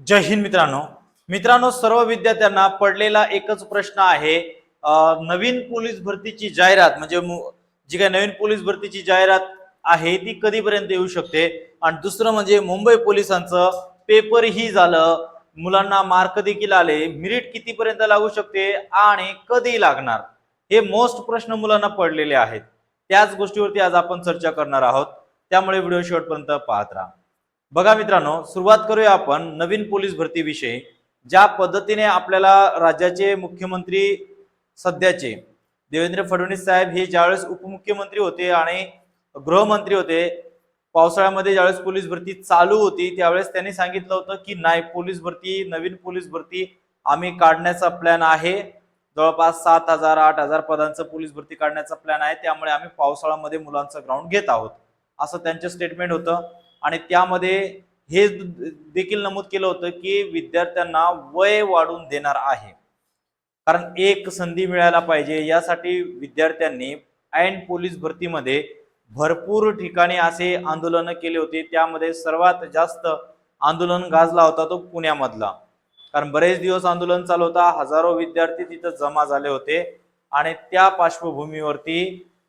जय हिंद मित्रांनो. मित्रांनो सर्व विद्यार्थ्यांना पडलेला एकच प्रश्न आहे. नवीन पोलीस भरतीची जाहिरात म्हणजे जी काही नवीन पोलीस भरतीची जाहिरात आहे ती कधीपर्यंत येऊ शकते? आणि दुसरं म्हणजे मुंबई पोलिसांचं पेपरही झालं. मुलांना मार्क देखील आले. मिरिट कितीपर्यंत लागू शकते आणि कधी लागणार? हे मोस्ट प्रश्न मुलांना पडलेले आहेत. त्याच गोष्टीवरती आज आपण चर्चा करणार आहोत. त्यामुळे व्हिडिओ शेवटपर्यंत पाहत राहा. बघा मित्रांनो सुरुवात करूया आपण नवीन पोलीस भरतीविषयी ज्या पद्धतीने आपल्याला राज्याचे मुख्यमंत्री सध्याचे देवेंद्र फडणवीस साहेब हे ज्यावेळेस उपमुख्यमंत्री होते आणि गृहमंत्री होते पावसाळ्यामध्ये ज्यावेळेस पोलीस भरती चालू होती त्यावेळेस त्यांनी सांगितलं होतं की नाही पोलीस भरती नवीन पोलीस भरती आम्ही काढण्याचा प्लॅन आहे. जवळपास सात हजार आठ हजार पदांचं पोलीस भरती काढण्याचा प्लॅन आहे. त्यामुळे आम्ही पावसाळ्यामध्ये मुलांचं ग्राउंड घेत आहोत. असं त्यांचं स्टेटमेंट होतं. आणि त्यामध्ये हे देखील नमूद केलं होतं की विद्यार्थ्यांना वय वाढून देणार आहे. कारण एक संधी मिळायला पाहिजे यासाठी विद्यार्थ्यांनी ऐन पोलीस भरतीमध्ये भरपूर ठिकाणी असे आंदोलन केले होते. त्यामध्ये सर्वात जास्त आंदोलन गाजला होता तो पुण्यामधला. कारण बरेच दिवस आंदोलन चालू होता हजारो विद्यार्थी तिथं जमा झाले होते आणि त्या पार्श्वभूमीवरती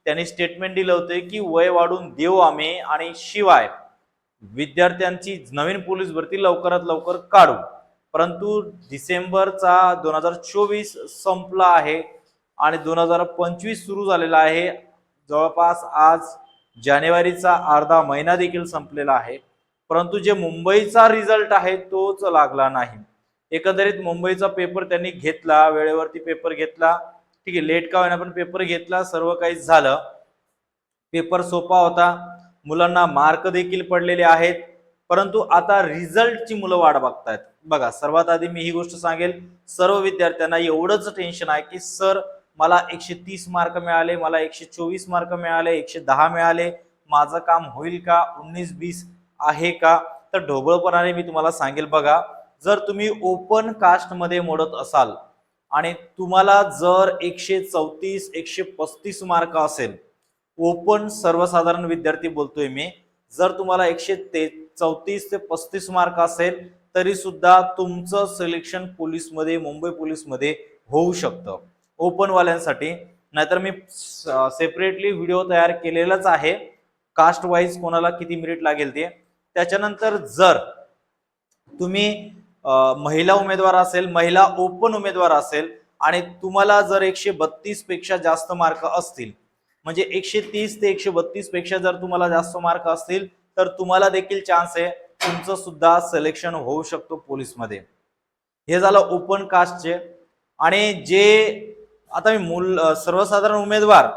त्यांनी स्टेटमेंट दिलं होतं की वय वाढून देऊ आम्ही आणि शिवाय विद्यार्थ्यांची नवीन पोलीस भरती लवकरात लवकर काढू. परंतु डिसेंबरचा दोन हजार चोवीस संपला आहे आणि दोन हजार पंचवीस सुरू झालेला आहे. जवळपास आज जानेवारीचा अर्धा महिना देखील संपलेला आहे. परंतु जे मुंबईचा रिझल्ट आहे तोच लागला नाही. एकंदरीत मुंबईचा पेपर त्यांनी घेतला वेळेवरती पेपर घेतला. ठीक आहे लेट का होईना पण पेपर घेतला सर्व काही झालं. पेपर सोपा होता. मुलांना मार्क देखील पडलेले आहेत. परंतु आता रिझल्टची मुलं वाट बघतायत. बघा सर्वात आधी मी ही गोष्ट सांगेल. सर्व विद्यार्थ्यांना एवढंच टेन्शन आहे की सर मला एकशे तीस मार्क मिळाले मला एकशे चोवीस मार्क मिळाले एकशे दहा मिळाले. माझं काम होईल का? उन्नीस बीस आहे का? तर ढोबळपणाने मी तुम्हाला सांगेल बघा जर तुम्ही ओपन कास्टमध्ये मोडत असाल आणि तुम्हाला जर एकशे चौतीस एकशे पस्तीस मार्क असेल ओपन सर्वसाधारण विद्यार्थी बोलतोय मी. जर तुम्हाला एकशे ते चौतीस ते पस्तीस मार्क असेल तरी सुद्धा तुमचं सिलेक्शन पोलीसमध्ये मुंबई पोलीसमध्ये होऊ शकतं. ओपनवाल्यांसाठी. नाहीतर मी सेपरेटली व्हिडिओ तयार केलेलाच आहे. कास्ट वाईज कोणाला किती मिनिट लागेल ते. त्याच्यानंतर जर तुम्ही महिला उमेदवार असेल महिला ओपन उमेदवार असेल आणि तुम्हाला जर एकशे बत्तीसपेक्षा जास्त मार्क असतील म्हणजे एकशे तीस ते एकशे बत्तीसपेक्षा जर तुम्हाला जास्त मार्क असतील तर तुम्हाला देखील चान्स आहे. तुमचं सुद्धा सिलेक्शन होऊ शकतो पोलीसमध्ये. हे झालं ओपन कास्टचे आणि जे आता मी मूल सर्वसाधारण उमेदवार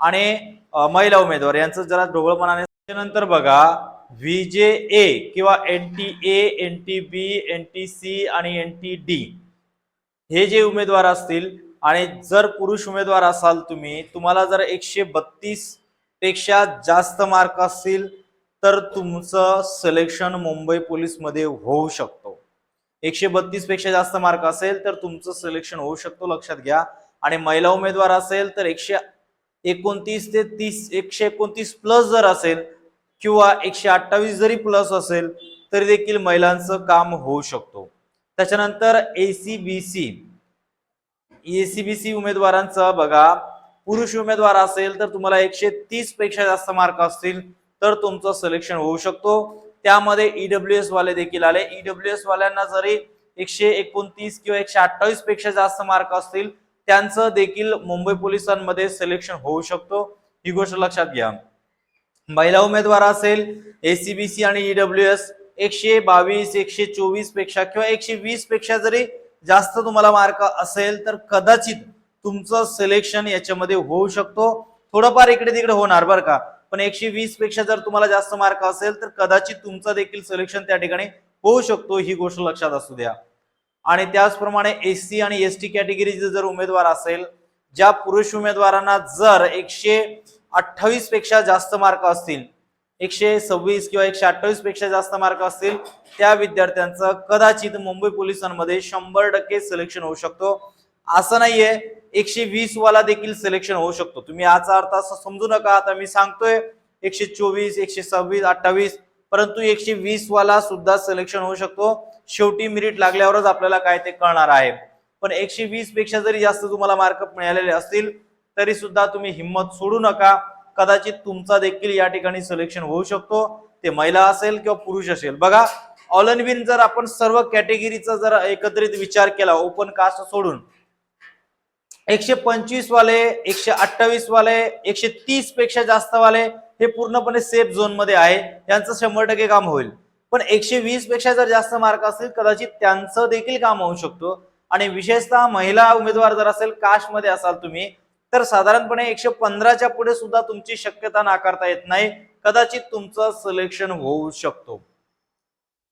आणि महिला उमेदवार यांचं जरा ढोबळपणाने त्यानंतर बघा. व्ही जे ए किंवा N T A N T B N T C आणि एन टी डी हे जे उमेदवार असतील आणि जर पुरुष उमेदवार असाल तुम्ही तुम्हाला जर एकशे बत्तीसपेक्षा जास्त मार्क असतील तर तुमचं सिलेक्शन मुंबई पोलीसमध्ये होऊ शकतो. एकशे बत्तीसपेक्षा जास्त मार्क असेल तर तुमचं सिलेक्शन होऊ शकतो लक्षात घ्या. आणि महिला उमेदवार असेल तर एकशे एकोणतीस ते तीस एकशे एकोणतीस प्लस जर असेल किंवा एकशे अठ्ठावीस जरी प्लस असेल तरी देखील महिलांचं काम होऊ शकतो. त्याच्यानंतर A C B C ACBC उमेदवारांचं बघा. पुरुष उमेदवार असेल तर तुम्हाला एकशे तीसपेक्षा जास्त मार्क असतील तर तुमचं सिलेक्शन होऊ शकतो. त्यामध्ये ईडब्ल्यू एस वाले देखील आले. ईडब्ल्यू एस वाल्यांना जरी एकशे एकोणतीस किंवा एकशे अठ्ठावीसपेक्षा जास्त मार्क असतील त्यांचं देखील मुंबई पोलिसांमध्ये सिलेक्शन होऊ शकतो. ही गोष्ट लक्षात घ्या. महिला उमेदवार असेल एसीबीसी आणि ईडब्ल्यू एस एकशे बावीस एकशे चोवीसपेक्षा किंवा एकशे वीसपेक्षा जरी जास्त तुम्हाला मार्क असेल तर कदाचित तुमचं सिलेक्शन याच्यामध्ये होऊ शकतो. थोडंफार इकडे तिकडे होणार बरं का. पण एकशे वीसपेक्षा जर तुम्हाला जास्त मार्क असेल तर कदाचित तुमचं देखील सिलेक्शन त्या ठिकाणी होऊ शकतो ही गोष्ट लक्षात असू द्या. आणि त्याचप्रमाणे एस सी आणि एस टी कॅटेगरीचे जर उमेदवार असेल ज्या पुरुष उमेदवारांना जर एकशे अठ्ठावीसपेक्षा जास्त मार्क असतील एकशे सव्वीस किंवा एकशे अठ्ठावीसपेक्षा जास्त मार्क असतील त्या विद्यार्थ्यांचं कदाचित मुंबई पोलिसांमध्ये शंभर टक्के सिलेक्शन होऊ शकतो. असं नाहीये एकशे वीस वाला देखील सिलेक्शन होऊ शकतो. तुम्ही याचा अर्थ असं समजू नका. आता मी सांगतोय एकशे चोवीस एकशे सव्वीस अठ्ठावीस परंतु एकशे वीस वाला सुद्धा सिलेक्शन होऊ शकतो. शेवटी मिरिट लागल्यावरच आपल्याला काय ते कळणार आहे. पण एकशे वीसपेक्षा जरी जास्त तुम्हाला मार्क मिळालेले असतील तरी सुद्धा तुम्ही हिंमत सोडू नका. कदाचित तुमचा देखील या ठिकाणी सिलेक्शन होऊ शकतो. ते महिला असेल किंवा पुरुष असेल. बघा ऑल विन जर आपण सर्व कॅटेगरीचा जर एकत्रित विचार केला ओपन कास्ट सोडून एकशे पंचवीस वाले एकशे अठ्ठावीस वाले एकशे तीसपेक्षा जास्त वाले हे पूर्णपणे सेफ झोनमध्ये आहे. त्यांचं शंभर टक्के काम होईल. पण एकशे वीसपेक्षा जर जास्त मार्क असतील कदाचित त्यांचं देखील काम होऊ शकतो. आणि विशेषतः महिला उमेदवार जर असेल कास्टमध्ये असाल तुम्ही तर साधारणपणे एकशे पंधराच्या पुढे सुद्धा तुमची शक्यता नाकारता येत नाही. कदाचित तुमचं सिलेक्शन होऊ शकतो.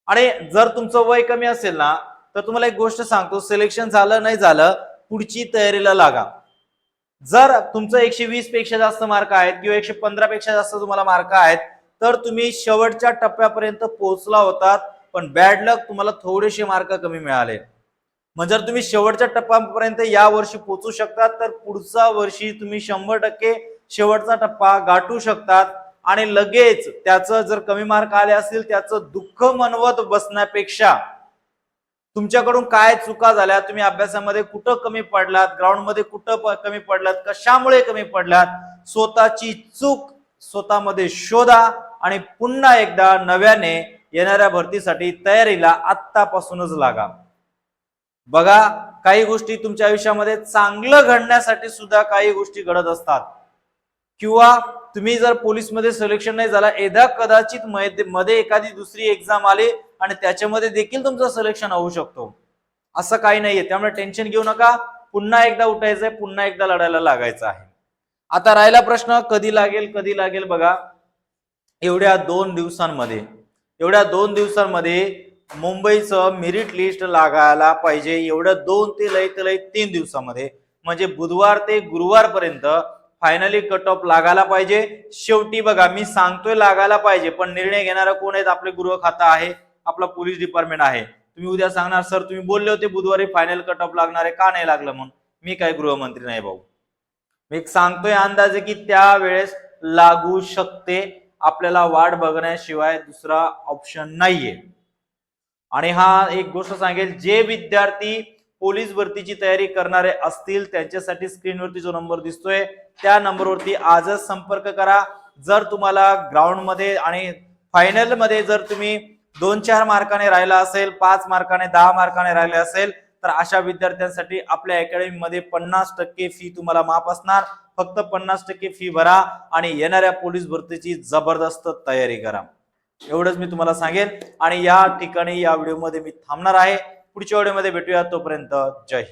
आणि जर तुमचं वय कमी असेल ना तर तुम्हाला एक गोष्ट सांगतो. सिलेक्शन झालं नाही झालं पुढची तयारीला लागा. जर तुमचं एकशे वीसपेक्षा जास्त मार्क आहेत किंवा एकशे पंधरा पेक्षा जास्त तुम्हाला मार्क आहेत तर तुम्ही शेवटच्या टप्प्यापर्यंत पोहोचला होतात पण बॅड लक तुम्हाला थोडेसे मार्क कमी मिळाले. मग जर तुम्ही शेवटच्या टप्प्यापर्यंत या वर्षी पोहोचू शकतात तर पुढच्या वर्षी तुम्ही शंभर टक्के शेवटचा टप्पा गाठू शकतात. आणि लगेच त्याचं जर कमी मार्क आले असतील त्याचं दुःख मनवत बसण्यापेक्षा तुमच्याकडून काय चुका झाल्या तुम्ही अभ्यासामध्ये कुठं कमी पडलात ग्राउंडमध्ये कुठं कमी पडलात कशामुळे कमी पडलात स्वतःची चूक स्वतःमध्ये शोधा आणि पुन्हा एकदा नव्याने येणाऱ्या भरतीसाठी तयारीला आत्तापासूनच लागा. बघा काही गोष्टी तुमच्या आयुष्यामध्ये चांगलं घडण्यासाठी सुद्धा काही गोष्टी घडत असतात. किंवा तुम्ही जर पोलीसमध्ये सिलेक्शन नाही झाला एकदा कदाचित मध्ये एखादी दुसरी एक्झाम आली आणि त्याच्यामध्ये देखील तुमचं सिलेक्शन होऊ शकतो. असं काही नाहीये. त्यामुळे टेन्शन घेऊ नका. पुन्हा एकदा उठायचंय पुन्हा एकदा लढायला लागायचं आहे. आता राहिला प्रश्न कधी लागेल कधी लागेल बघा. एवढ्या दोन दिवसांमध्ये एवढ्या दोन दिवसांमध्ये मुंबईचं मेरिट लिस्ट लागायला पाहिजे. एवढं दोन ते लय ते लय तीन दिवसामध्ये. म्हणजे बुधवार ते गुरुवार पर्यंत फायनली कट ऑफ लागायला पाहिजे. शेवटी बघा मी सांगतोय लागायला पाहिजे पण निर्णय घेणारा कोण आहेत? आपले गृह खाता आहे आपला पोलीस डिपार्टमेंट आहे. तुम्ही उद्या सांगणार सर तुम्ही बोलले होते बुधवारी फायनल कट ऑफ लागणार आहे का नाही लागलं म्हणून? मी काय गृहमंत्री नाही भाऊ. मी सांगतोय अंदाजे की त्यावेळेस लागू शकते. आपल्याला वाट बघण्याशिवाय दुसरा ऑप्शन नाहीये. आणि हा एक गोष्ट सांगेल जे विद्यार्थी पोलीस भरतीची तयारी करणारे असतील त्यांच्यासाठी स्क्रीनवरती जो नंबर दिसतोय त्या नंबरवरती आजच संपर्क करा. जर तुम्हाला ग्राउंडमध्ये आणि फायनलमध्ये जर तुम्ही दोन चार मार्काने राहिला असेल पाच मार्काने दहा मार्काने राहिले असेल तर अशा विद्यार्थ्यांसाठी आपल्या अकॅडमीमध्ये पन्नास टक्के फी तुम्हाला माफ असणार. फक्त पन्नास टक्के फी भरा आणि येणाऱ्या पोलीस भरतीची जबरदस्त तयारी करा. एवढंच मी तुम्हाला सांगेन. आणि या ठिकाणी या व्हिडिओमध्ये मी थांबणार आहे. पुढच्या व्हिडिओमध्ये भेटूया तोपर्यंत जय हिंद.